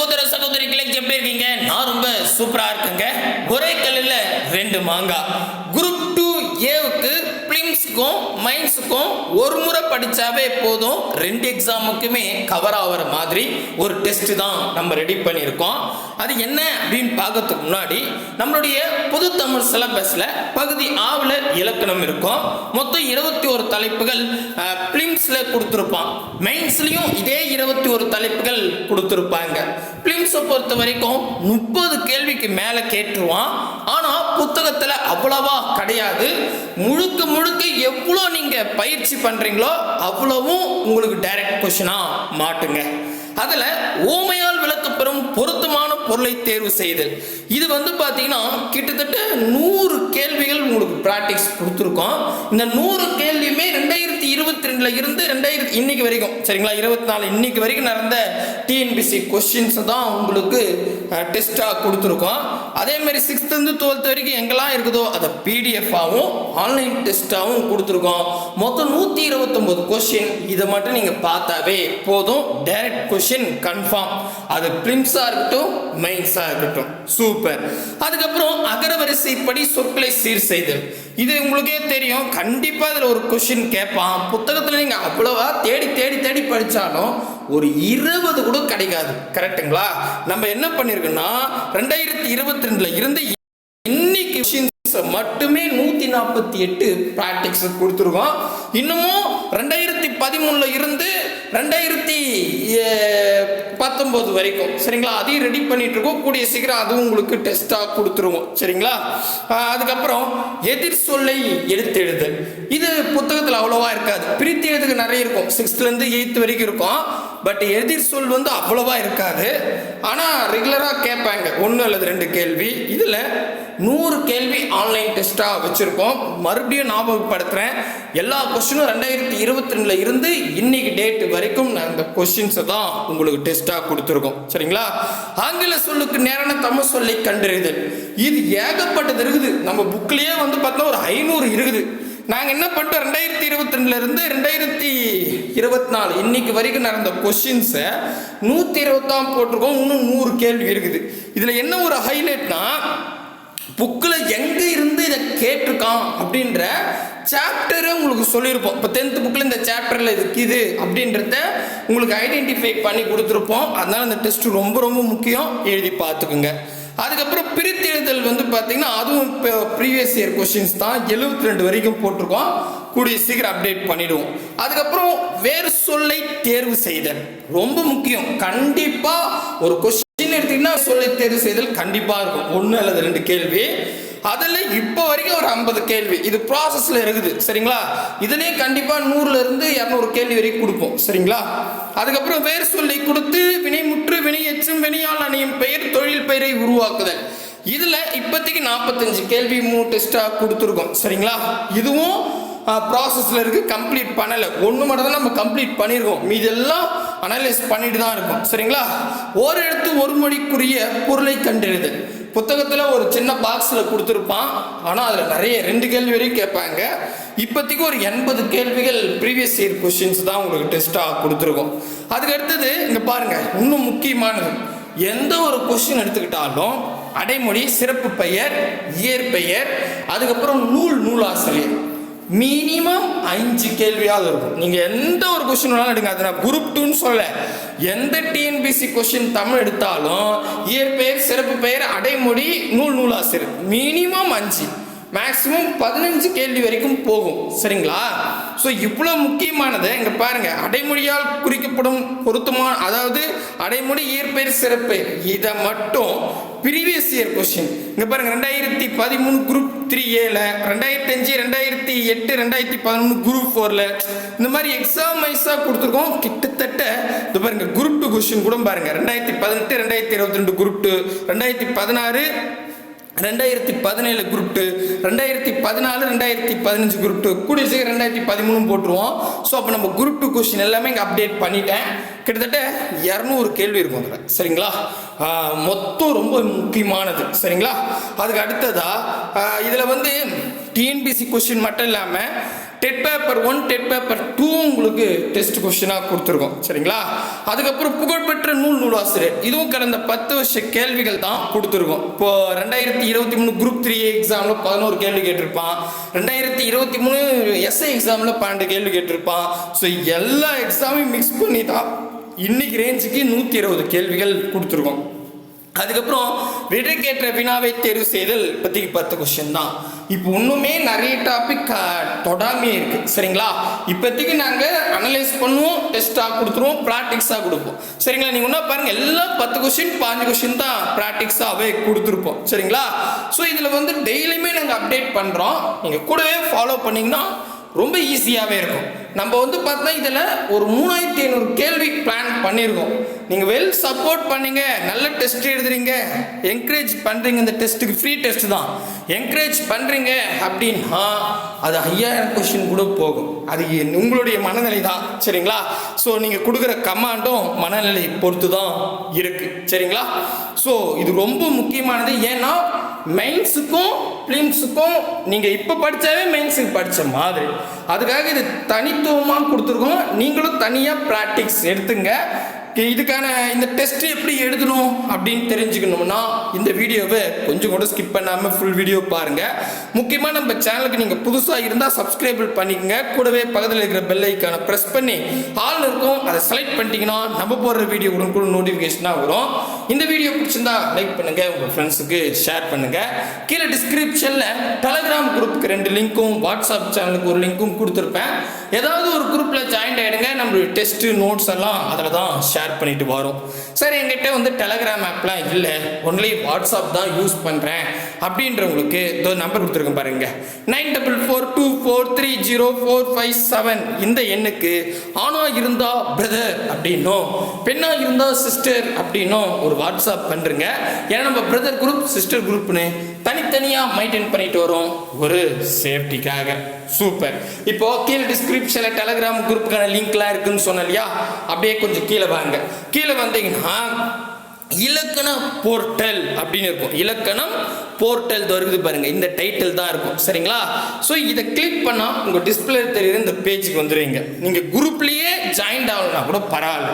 சகோதர சகோதரிகளை எப்படி இருக்கீங்க? நான் ரொம்ப சூப்பரா இருக்குங்க. ஒரே கல்லுல ரெண்டு மாங்காய். குரூப் பிலிம்ஸ்க்கும் மைன்ஸுக்கும் ஒரு முறை படிச்சாவே போதும். ரெண்டு எக்ஸாமுக்குமே கவர் ஆகிற மாதிரி ஒரு டெஸ்ட் தான் நம்ம ரெடி பண்ணியிருக்கோம். அது என்ன அப்படின்னு பார்க்கறதுக்கு முன்னாடி நம்மளுடைய பொது தமிழ் சிலபஸில் பகுதி ஆவில் இலக்கணம் இருக்கும். மொத்தம் இருபத்தி ஒரு தலைப்புகள் பிலிம்ஸில் கொடுத்துருப்பான். மெயின்ஸ்லேயும் இதே இருபத்தி ஒரு தலைப்புகள் கொடுத்துருப்பாங்க. பிலிம்ஸை பொறுத்த வரைக்கும் முப்பது கேள்விக்கு மேலே கேட்டுருவான். ஆனால் புத்தகத்தில் அவ்வளவா கிடையாது. முழுக்க முழுக்க எவ்வளோ நீங்கள் பயிற்சி பண்ணுறீங்களோ அவ்வளவும் உங்களுக்கு டைரக்ட் கொஷினாக மாட்டுங்க. அதில் ஓமையால் விளக்கப்பெறும் பொருத்தமான பொருளை தேர்வு செய்தல். இது வந்து பார்த்தீங்கன்னா கிட்டத்தட்ட நூறு கேள்விகள் உங்களுக்கு ப்ராக்டிஸ் கொடுத்துருக்கோம். இந்த நூறு கேள்வியுமே ரெண்டே ரெண்டில் இருந்து ரெண்டாயிரத்தி இன்னைக்கு வரைக்கும். சரிங்களா? இருபத்தி நாலு இன்னைக்கு வரைக்கும் நடந்த டிஎன்பிசி கொஸ்டின்ஸ் தான் உங்களுக்கு டெஸ்ட்டாக கொடுத்துருக்கோம். அதே மாதிரி சிக்ஸ்த்துலேருந்து டுவெல்த் வரைக்கும் எங்கெல்லாம் இருக்குதோ அதை பிடிஎஃபாகவும் ஆன்லைன் டெஸ்ட்டாகவும் கொடுத்துருக்கோம். மொத்தம் நூற்றி இருபத்தொம்போது கொஸ்டின் இதை மட்டும் நீங்கள் பார்த்தாவே போதும். டைரக்ட் கொஸ்டின் கன்ஃபார்ம் அது பிரிம்ஸாக இருக்கட்டும் மெயின்ஸாக இருக்கட்டும். சூப்பர் அதுக்கப்புறம் அகரவரிசைப்படி சொற்களை சீர் செய்தல். இது உங்களுக்கே தெரியும். கண்டிப்பாக அதில் ஒரு கொஷின் கேட்பான் புத்தகத்தில் நீங்கள் அவ்வளவா தேடி தேடி தேடி படித்தாலும் ஒரு இருபது கூட கிடைக்காது. கரெக்ட்டுங்களா நம்ம என்ன பண்ணியிருக்கோம்னா ரெண்டாயிரத்தி இருபத்தி ரெண்டில் இருந்து இன்னைக்கு questions மட்டுமே நூத்தி நாற்பத்தி எட்டு ப்ராக்டிக்ஸ் கொடுத்துருக்கோம். இன்னமும் ரெண்டாயிரத்தி பதிமூணுல இருந்து ரெண்டாயிரத்தி பத்தொன்பது வரைக்கும். சரிங்களா? அதையும் ரெடி பண்ணிட்டு இருக்கோம் கூடிய சீக்கிரம் அதுவும் உங்களுக்கு டெஸ்ட்டாக கொடுத்துருவோம். சரிங்களா? அதுக்கப்புறம் எதிர் சொல்லை எடுத்தெழுதல் இது புத்தகத்தில் அவ்வளோவா இருக்காது. பிரித்து எழுதுக்கு நிறைய இருக்கும். சிக்ஸ்த்லேருந்து எயித்து வரைக்கும் இருக்கும். பட் எதிர் சொல் வந்து அவ்வளோவா இருக்காது. ஆனால் ரெகுலராக கேட்பாங்க. ஒன்று அல்லது ரெண்டு கேள்வி. இதில் நூறு கேள்வி ஆன்லைன் டெஸ்ட்டாக வச்சுருக்கோம். மறுபடியும் ஞாபகப்படுத்துகிறேன் எல்லா கொஸ்டினும் ரெண்டாயிரத்தி இருபத்தி ரெண்டில் இருந்து இன்னைக்கு டேட் வரைக்கும் நான் இந்த கொஸ்டின்ஸை தான் உங்களுக்கு டெஸ்ட்டாக கொடுத்துருக்கோம். சரிங்களா? ஆங்கில சொல்லுக்கு நேரான தமிழ் சொல்லை கண்டறிதல். இது ஏகப்பட்டது இருக்குது. நம்ம புக்லேயே வந்து பார்த்தா ஒரு ஐநூறு இருக்குது. நாங்கள் என்ன பண்ணிட்டோம்? ரெண்டாயிரத்தி இருபத்தி ரெண்டுல இருந்து ரெண்டாயிரத்தி இருபத்தி நாலு இன்னைக்கு வரைக்கும் நடந்த கொஷின்ஸை நூற்றி இருபத்தாம் போட்டிருக்கோம். இன்னும் நூறு கேள்வி இருக்குது. இதில் என்ன ஒரு ஹைலைட்னா புக்கில் எங்கே இருந்து இதை கேட்டிருக்கான் அப்படின்ற சாப்டரை உங்களுக்கு சொல்லியிருப்போம். இப்போ டென்த் புக்கில் இந்த சாப்டரில் இதுக்கு இது அப்படின்றத உங்களுக்கு ஐடென்டிஃபை பண்ணி கொடுத்துருப்போம். அதனால் அந்த டெஸ்ட் ரொம்ப ரொம்ப முக்கியம். எழுதி பார்த்துக்குங்க. அதுக்கப்புறம் பிரித்தெழுதல் வந்து பார்த்தீங்கன்னா அதுவும் இப்போ ப்ரீவியஸ் இயர் கொஷின்ஸ் தான். எழுபத்தி ரெண்டு வரைக்கும் போட்டிருக்கோம். கூடிய சீக்கிரம் அப்டேட் பண்ணிடுவோம். அதுக்கப்புறம் வேறு சொல்லை தேர்வு செய்தல் ரொம்ப முக்கியம். கண்டிப்பாக ஒரு கொஷின் கொஸ்டின் எடுத்தீங்கன்னா சொல்லி தேர்வு செய்தல் கண்டிப்பாக இருக்கும். ஒன்று அல்லது ரெண்டு கேள்வி. அதில் இப்போ வரைக்கும் ஒரு ஐம்பது கேள்வி. இது ப்ராசஸில் இருக்குது. சரிங்களா? இதுலேயே கண்டிப்பாக நூறுலேருந்து இரநூறு கேள்வி வரைக்கும் கொடுப்போம். சரிங்களா? அதுக்கப்புறம் வேறு சொல்லி கொடுத்து வினைமுற்று வினை எச்சும் வினையால் அணியும் பெயர் தொழில் பெயரை உருவாக்குதல். இதில் இப்போதைக்கு நாற்பத்தஞ்சு கேள்வி மூணு டெஸ்ட்டாக கொடுத்துருக்கோம். சரிங்களா? இதுவும் ப்ராசஸில் இருக்குது கம்ப்ளீட் பண்ணலை. ஒன்று மட்டும் தான் நம்ம கம்ப்ளீட் பண்ணியிருக்கோம் மீதெல்லாம் அனலைஸ் பண்ணிட்டு தான் இருக்கும். சரிங்களா? ஒரு எழுத்து ஒரு மொழிக்குரிய பொருளை கண்டறிதல் புத்தகத்தில் ஒரு சின்ன பாக்ஸில் கொடுத்துருப்பான். ஆனால் அதில் நிறைய ரெண்டு கேள்வி வரையும் கேட்பாங்க. இப்போதைக்கு ஒரு எண்பது கேள்விகள் ப்ரீவியஸ் இயர் கொஷின்ஸ் தான் உங்களுக்கு டெஸ்ட்டாக கொடுத்துருக்கோம். அதுக்கு அடுத்தது இங்கே பாருங்கள் இன்னும் முக்கியமானது. எந்த ஒரு கொஷின் எடுத்துக்கிட்டாலும் அடைமொழி சிறப்பு பெயர் இயற்பெயர் அதுக்கப்புறம் நூல் நூலாசிரியர். மினிமம் அஞ்சு கேள்வியாவது இருக்கும். நீங்கள் எந்த ஒரு கொஸ்டின் வேணாலும் எடுங்க. அது நான் குரூப் டூன்னு சொல்ல எந்த டிஎன்பிசி கொஸ்டின் தமிழ் எடுத்தாலும் இயற்பெயர் சிறப்பு பெயர் அடைமொழி நூல் நூலாசிரியர். மினிமம் அஞ்சு மேக்ஸிமம் பதினஞ்சு கேள்வி வரைக்கும் போகும். சரிங்களா? ஸோ இவ்வளோ முக்கியமானது இங்கே பாருங்கள் அடைமொழியால் குறிக்கப்படும் பொருத்தமான அதாவது அடைமொழி இயற்பெயர் சிறப்பெயர். இதை மட்டும் ப்ரீவியஸ் இயர் கொஸ்டின் இங்கே பாருங்கள் ரெண்டாயிரத்தி பதிமூணு குரூப் த்ரீ ஏல ரெண்டாயிரத்தி அஞ்சு ரெண்டாயிரத்தி எட்டு ரெண்டாயிரத்தி பதினொன்று குரூப் ஃபோரில் இந்த மாதிரி எக்ஸாம் வைஸாக கொடுத்துருக்கோம். கிட்டத்தட்ட இது பாருங்கள் குரூப் டூ கொஸ்டின் கூட பாருங்கள் ரெண்டாயிரத்தி பதினெட்டு ரெண்டாயிரத்தி இருபத்தி ரெண்டு குரூப் டூ ரெண்டாயிரத்தி பதினாறு ரெண்டாயிரத்தி பதினேழு குரூப் டூ ரெண்டாயிரத்தி பதினாலு ரெண்டாயிரத்தி பதினஞ்சு குரூப் டூ கூடிய சீக்கிரம் ரெண்டாயிரத்தி பதிமூணு போட்டுருவோம். ஸோ அப்போ நம்ம குரூப் டூ கொஸ்டின் எல்லாமே இங்கே அப்டேட் பண்ணிட்டேன். கிட்டத்தட்ட இரநூறு கேள்வி இருக்கும் அதில். சரிங்களா? மொத்தம் ரொம்ப முக்கியமானது. சரிங்களா? அதுக்கு அடுத்ததா இதில் வந்து டிஎன்பிசி கொஸ்டின் மட்டும் இல்லாமல் TET paper one TET paper two உங்களுக்கு டெஸ்ட் கொஸ்டினாக கொடுத்துருக்கோம். சரிங்களா? அதுக்கப்புறம் புகழ்பெற்ற நூல் நூலாசிரியர். இதுவும் கடந்த பத்து வருஷ கேள்விகள் தான் கொடுத்துருக்கோம். இப்போ ரெண்டாயிரத்தி இருபத்தி மூணு குரூப் த்ரீ எக்ஸாமில் பதினோரு கேள்வி கேட்டிருப்பான். ரெண்டாயிரத்தி இருபத்தி மூணு எஸ்ஐ எக்ஸாமில் பன்னெண்டு கேள்வி கேட்டிருப்பான். ஸோ எல்லா எக்ஸாமையும் மிக்ஸ் பண்ணி தான் இன்னைக்கு ரேஞ்சுக்கு நூற்றி இருபது கேள்விகள் கொடுத்துருக்கோம். அதுக்கப்புறம் விடைக்கேற்ற வினாவை தேர்வு செய்தல் பற்றி பத்து கொஸ்டின் தான். இப்போ இன்னுமே நிறைய டாபிக் தொடாமே இருக்குது சரிங்களா? இப்போதைக்கு நாங்கள் அனலைஸ் பண்ணுவோம் டெஸ்ட்டாக கொடுத்துருவோம் ப்ராக்டிக்ஸாக கொடுப்போம். சரிங்களா? நீங்கள் ஒன்றா பாருங்கள் எல்லாம் பத்து கொஸ்டின் பாஞ்சு கொஸ்டின் தான் ப்ராக்டிக்ஸாகவே கொடுத்துருப்போம். சரிங்களா? ஸோ இதில் வந்து டெய்லியுமே நாங்கள் அப்டேட் பண்ணுறோம் நீங்கள் கூடவே ஃபாலோ பண்ணிங்கன்னா ரொம்ப ஈஸியாகவே இருக்கும். நம்ம வந்து பார்த்தா இதில் ஒரு மூணாயிரத்தி ஐநூறு கேள்வி பிளான் பண்ணியிருக்கோம் நீங்கள் வெல் சப்போர்ட் பண்ணீங்க நல்ல டெஸ்ட் எழுதுறீங்க என்கரேஜ் பண்ணுறீங்க இந்த டெஸ்ட்டுக்கு ஃப்ரீ டெஸ்ட் தான். என்கரேஜ் பண்ணுறீங்க அப்படின்னா அது ஐயாயிரம் கொஷின் கூட போகும். அது என்- உங்களுடைய மனநிலை தான். சரிங்களா? ஸோ நீங்கள் கொடுக்குற கமாண்டும் மனநிலை பொறுத்து தான் இருக்குது சரிங்களா? ஸோ இது ரொம்ப முக்கியமானது. ஏன்னா மெயின்ஸுக்கும் ஃபிலிம்ஸுக்கும் நீங்கள் இப்போ படித்தாவே மெயின்ஸுக்கு படித்த மாதிரி. அதுக்காக இது தனித்துவமாக கொடுத்துருக்கோம். நீங்களும் தனியாக ப்ராக்டிக்ஸ் எடுத்துங்க. இதுக்கான இந்த டெஸ்ட் எப்படி எழுதணும் அப்படின்னு தெரிஞ்சுக்கணும்னா இந்த வீடியோவை கொஞ்சம் கூட ஸ்கிப் பண்ணாமல் ஃபுல் வீடியோ பாருங்கள் முக்கியமாக நம்ம சேனலுக்கு நீங்கள் புதுசாக இருந்தால் சப்ஸ்கிரைபிள் பண்ணிக்கோங்க. கூடவே பக்கத்தில் இருக்கிற பெல் ஐக்கானை ப்ரெஸ் பண்ணி ஆல் இருக்கும் அதை செலக்ட் பண்ணிட்டீங்கன்னா நம்ம போடுற வீடியோ கூட நோட்டிஃபிகேஷனாக வரும். இந்த வீடியோ பிடிச்சிருந்தா லைக் பண்ணுங்க உங்கள் ஃப்ரெண்ட்ஸுக்கு ஷேர் பண்ணுங்க. கீழே டிஸ்கிரிப்ஷனில் டெலகிராம் குரூப்புக்கு ரெண்டு லிங்க்கும் வாட்ஸ்அப் சேனலுக்கு ஒரு லிங்க்கும் கொடுத்துருப்பேன். ஏதாவது ஒரு குரூப்பில் ஜாயின் ஆகிடுங்க நம்மளுடைய டெஸ்ட்டு நோட்ஸ் எல்லாம் அதில் தான் ஷேர் பண்ணிட்டு வரோம். சார் என்கிட்ட வந்து டெலகிராம் ஆப்லாம் இல்லை ஒன்லி வாட்ஸ்அப் தான் யூஸ் பண்ணுறேன் அப்படின்றவங்களுக்கு இதோ நம்பர் கொடுத்துருக்கேன் பாருங்க nine double four two four three zero four five seven இந்த எண்ணுக்கு ஆணா இருந்தா பிரதர் அப்படின்னும் பெண்ணா இருந்தா சிஸ்டர் அப்படின்னும் ஒரு வாட்ஸ்அப் பண்ணுறங்க ஏன்னா நம்ம பிரதர் குரூப் சிஸ்டர் குரூப்னு தனித்தனியாக மெயின்டைன் பண்ணிட்டு வரோம் ஒரு சேஃப்டிக்காக சூப்பர் இப்போ கீழே டிஸ்கிரிப்ஷனில் டெலகிராம் குரூப்புக்கான லிங்க்லாம் இருக்குன்னு சொன்னலையா இல்லையா அப்படியே கொஞ்சம் கீழே வாங்க கீழே வந்தீங்கன்னா இலக்கண போர்ட்டல் அப்படின்னு இருக்கும். இலக்கணம் போர்ட்டல் தருது பாருங்க. இந்த டைட்டில் தான் இருக்கும். சரிங்களா? ஸோ இதை கிளிக் பண்ணால் உங்கள் டிஸ்பிளே தெரியுற இந்த பேஜுக்கு வந்துடுவீங்க நீங்கள் குரூப்லேயே ஜாயின்ட் ஆகணும்னா கூட பரவாயில்ல.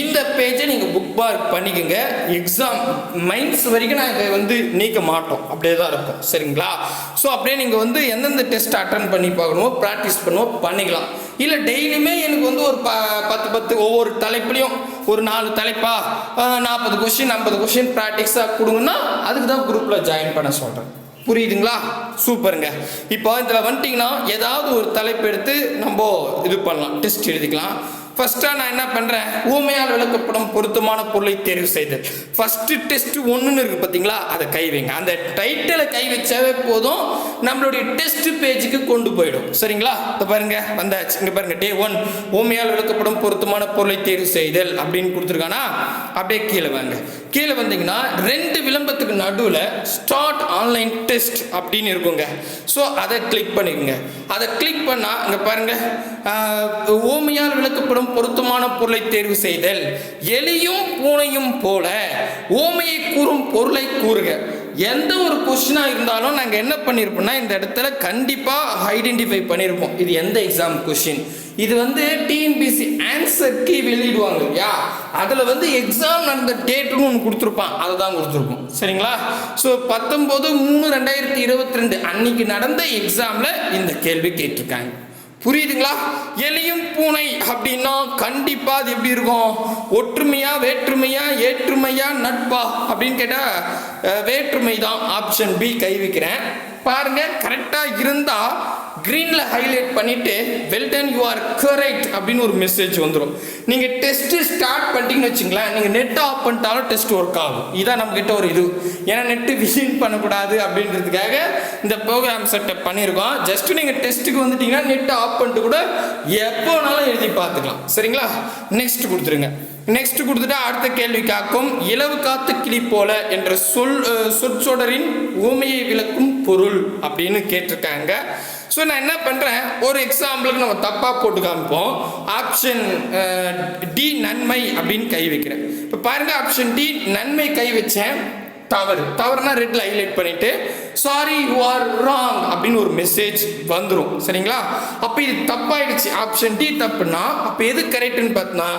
இந்த பேஜை நீங்கள் புக் மார்க் பண்ணிக்கோங்க. எக்ஸாம் மைன்ஸ் வரைக்கும் நாங்கள் வந்து நீக்க மாட்டோம். அப்படியே தான் இருக்கும். சரிங்களா? ஸோ அப்படியே நீங்கள் வந்து எந்தெந்த டெஸ்ட் அட்டன் பண்ணி பார்க்கணுமோ ப்ராக்டிஸ் பண்ணுவோம் பண்ணிக்கலாம். இல்லை டெய்லியுமே எனக்கு வந்து ஒரு ப பத்து பத்து ஒவ்வொரு தலைப்புலையும் ஒரு நாலு தலைப்பா நாற்பது கொஷின் ஐம்பது கொஷின் ப்ராக்டிஸாக கொடுங்கன்னா அதுக்கு தான் குரூப்பில் ஜாயின் பண்ண சொல்கிறேன் புரியுதுங்களா? சூப்பருங்க. இப்போ இதில் வந்துட்டிங்கன்னா ஏதாவது ஒரு தலைப்பு எடுத்து நம்ம இது பண்ணலாம் டெஸ்ட் எழுதிக்கலாம். ஃபர்ஸ்ட்டாக நான் என்ன பண்ணுறேன் ஊமையால் விளக்கப்படும் பொருத்தமான பொருளை தேர்வு செய்தல் ஃபஸ்ட்டு டெஸ்ட் ஒன்றுன்னு இருக்குது பார்த்தீங்களா அதை கை வைங்க. அந்த டைட்டிலை கை வச்சாவே போதும். நம்மளுடைய டெஸ்ட் பேஜுக்கு கொண்டு போயிடும். சரிங்களா? இப்போ பாருங்க வந்தாச்சு. இங்கே பாருங்க டே ஒன் ஊமையால் விளக்கப்படும் பொருத்தமான பொருளை தேர்வு செய்தல் அப்படின்னு கொடுத்துருக்கானா? அப்படியே கீழே வாங்க. கீழே வந்தீங்கன்னா ரெண்டு விளம்பரத்துக்கு நடுவில் ஸ்டார்ட் ஆன்லைன் டெஸ்ட் அப்படின்னு இருக்குங்க. ஸோ அதை கிளிக் பண்ணிக்கோங்க. அதை கிளிக் பண்ணால் இங்கே பாருங்கள் ஊமையால் விளக்கப்படும் பொருத்தமான பொருளை தேர்வு செய்தல். எலியும் பூனையும் போல ஊமையை கூறும் பொருளை கூறுக. எந்த ஒரு கொஸ்டினாக இருந்தாலும் நாங்கள் என்ன பண்ணியிருப்போம்னா இந்த இடத்துல கண்டிப்பாக ஐடென்டிஃபை பண்ணியிருப்போம் இது எந்த எக்ஸாம் கொஷின் இது வந்து டிஎன்பிசி ஆன்சர் வெளியிடுவாங்க இல்லையா? அதில் வந்து எக்ஸாம் நடந்த டேட்டுன்னு ஒன்று கொடுத்துருப்பான். அதை தான் கொடுத்துருப்போம். சரிங்களா? ஸோ பத்தொம்போது மூணு ரெண்டாயிரத்தி இருபத்தி ரெண்டு அன்னைக்கு நடந்த எக்ஸாமில் இந்த கேள்வி கேட்டிருக்காங்க. புரியுதுங்களா? எலியும் பூனை அப்படின்னா கண்டிப்பாக அது எப்படி இருக்கும்? ஒற்றுமையா வேற்றுமையா ஏற்றுமையா நட்பா அப்படின்னு கேட்டால் வேற்றுமை தான் ஆப்ஷன் பி கைவிக்கிறேன் பாருங்கள் பாருங்க கரெக்டா இருந்தா கிரீன்ல ஹைலைட் பண்ணிட்டு well done you are correct அப்படின்னு ஒரு மெசேஜ் வந்துடும் நீங்க டெஸ்ட் ஸ்டார்ட் பண்ணிட்டீங்கன்னு வச்சுங்களேன் நீங்க நெட் ஆஃப் பண்ணிட்டாலும் டெஸ்ட் ஒர்க் ஆகும். இதான் நம்ம கிட்ட ஒரு இது. ஏன்னா நெட்டு விசிட் பண்ணக்கூடாது அப்படின்றதுக்காக இந்த ப்ரோக்ராம் செட்டப் பண்ணியிருக்கோம். ஜஸ்ட் நீங்க டெஸ்ட்டுக்கு வந்துட்டீங்கன்னா நெட் ஆஃப் பண்ணிட்டு கூட எப்போ வேணாலும் எழுதி பார்த்துக்கலாம். சரிங்களா? நெக்ஸ்ட் கொடுத்துருங்க. நெக்ஸ்ட் கொடுத்துட்டா அடுத்த கேள்வி காக்கும் இலவு காத்து கிளி போல என்ற சொல் சொற்சொடரின் ஊமையை விளக்கும் பொருள் அப்படின்னு கேட்டிருக்காங்க. ஸோ நான் என்ன பண்ணுறேன் ஒரு எக்ஸாம்பிளுக்கு நம்ம தப்பாக போட்டு காமிப்போம். ஆப்ஷன் டி நன்மை அப்படின்னு கை வைக்கிறேன். இப்போ பாருங்க ஆப்ஷன் டி நன்மை கை வச்சேன். தவறு. தவறுனா ரெட்டில் ஹைலைட் பண்ணிவிட்டு சாரி யூ ஆர் ராங் அப்படின்னு ஒரு மெசேஜ் வந்துடும் சரிங்களா? அப்போ இது தப்பாயிடுச்சு. ஆப்ஷன் டி தப்புனா அப்போ எது கரெக்டுன்னு பார்த்தோன்னா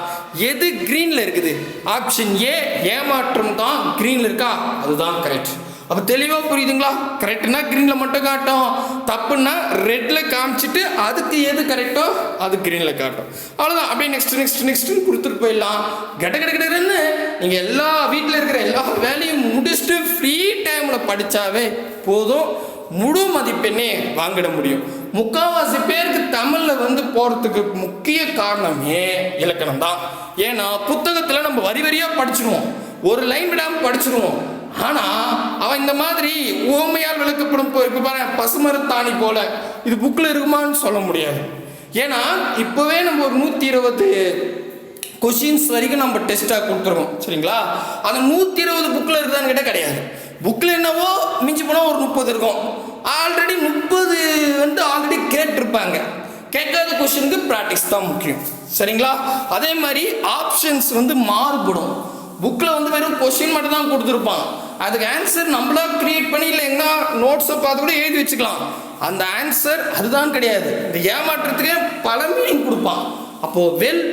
எது க்ரீனில் இருக்குது? ஆப்ஷன் ஏ ஏமாற்றம் தான் க்ரீனில் இருக்கா? அதுதான் கரெக்ட் அப்போ தெளிவாக புரியுதுங்களா? கரெக்டுனா க்ரீனில் மட்டும் காட்டும். தப்புன்னா ரெட்டில் காமிச்சிட்டு அதுக்கு எது கரெக்டோ அது க்ரீனில் காட்டும். அவ்வளோதான் அப்படியே நெக்ஸ்ட் நெக்ஸ்ட் நெக்ஸ்ட்டுன்னு கொடுத்துட்டு போயிடலாம். கட கட கடன்னு நீங்கள் எல்லா வீட்டில் இருக்கிற எல்லா வேலையும் முடிச்சுட்டு ஃப்ரீ டைமில் படித்தாவே போதும். முழு மதிப்பெண்ணே வாங்கிட முடியும். முக்கால்வாசி பேருக்கு தமிழில் வந்து போகிறதுக்கு முக்கிய காரணமே இலக்கணம் தான். ஏன்னா புத்தகத்தில் நம்ம வரி வரியாக படிச்சிருவோம். ஒரு லைன் விடாமல் படிச்சிருவோம். ஆனால் அவன் இந்த மாதிரி ஓமையால் விளக்கப்படும் போ- இப்ப பாரு பசுமரத்தாணி போல இது புக்கில் இருக்குமான்னு சொல்ல முடியாது. ஏன்னா இப்போவே நம்ம ஒரு நூற்றி இருபது கொஷின்ஸ் வரைக்கும் நம்ம டெஸ்ட்டாக கொடுத்துருவோம் சரிங்களா? அந்த நூற்றி இருபது புக்கில் இருக்குதான்னு கேட்டால் கிடையாது. புக்கில் என்னவோ மிஞ்சி போனால் ஒரு முப்பது இருக்கும். ஆல்ரெடி முப்பது வந்து ஆல்ரெடி கேட்டிருப்பாங்க. கேட்காத கொஷினுக்கு ப்ராக்டிஸ் தான் முக்கியம். சரிங்களா? அதே மாதிரி ஆப்ஷன்ஸ் வந்து மாறுபடும். புக்கில் வந்து வெறும் கொஷின் மட்டும் தான் கொடுத்துருப்பான். அதுக்கு ஆன்சர் நம்மளா கிரியேட் பண்ணி இல்லை எங்க நோட்ஸை பார்த்து கூட எழுதி வச்சுக்கலாம். அந்த ஆன்சர் அதுதான் கிடையாது. இந்த ஏமாற்றத்துக்கே பல மீனிங் கொடுப்பான். அப்போது வெல்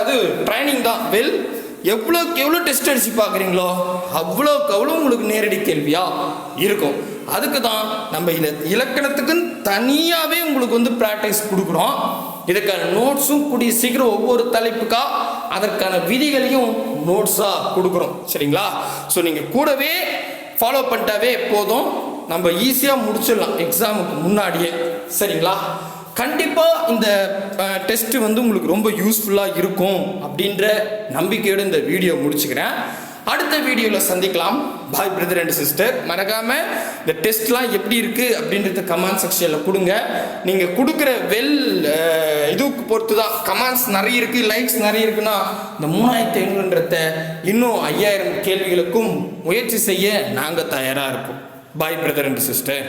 அது ட்ரைனிங் தான். வெல் எவ்வளோக்கு எவ்வளோ டெஸ்ட் அடிச்சு பார்க்குறீங்களோ அவ்வளோக்கு அவ்வளோ உங்களுக்கு நேரடி கேள்வியாக இருக்கும். அதுக்கு தான் நம்ம இல இலக்கணத்துக்குன்னு தனியாகவே உங்களுக்கு வந்து ப்ராக்டிஸ் கொடுக்குறோம். இதுக்கான நோட்ஸும் கூடிய சீக்கிரம் ஒவ்வொரு தலைப்புக்கா அதற்கான விதிகளையும் நோட்ஸாக கொடுக்குறோம். சரிங்களா? ஸோ நீங்கள் கூடவே ஃபாலோ பண்ணிட்டாவே போதும். நம்ம ஈஸியாக முடிச்சிடலாம். எக்ஸாமுக்கு முன்னாடியே. சரிங்களா? கண்டிப்பாக இந்த டெஸ்ட்டு வந்து உங்களுக்கு ரொம்ப யூஸ்ஃபுல்லாக இருக்கும் அப்படின்ற நம்பிக்கையோடு இந்த வீடியோ முடிச்சுக்கிறேன். அடுத்த வீடியோவில் சந்திக்கலாம். பாய் பிரதர் அண்ட் சிஸ்டர் மறக்காமல் இந்த டெஸ்ட்லாம் எப்படி இருக்குது அப்படின்றத கமெண்ட் செக்ஷனில் கொடுங்க. நீங்கள் கொடுக்குற வெல் இதுக்கு பொறுத்து தான் கமெண்ட்ஸ் நிறைய இருக்குது லைக்ஸ் நிறைய இருக்குன்னா இந்த மூணாயிரத்தி ஐநூறுன்றத இன்னும் ஐயாயிரம் கேள்விகளுக்கும் முயற்சி செய்ய நாங்கள் தயாராக இருக்கோம் பாய் பிரதர் அண்ட் சிஸ்டர்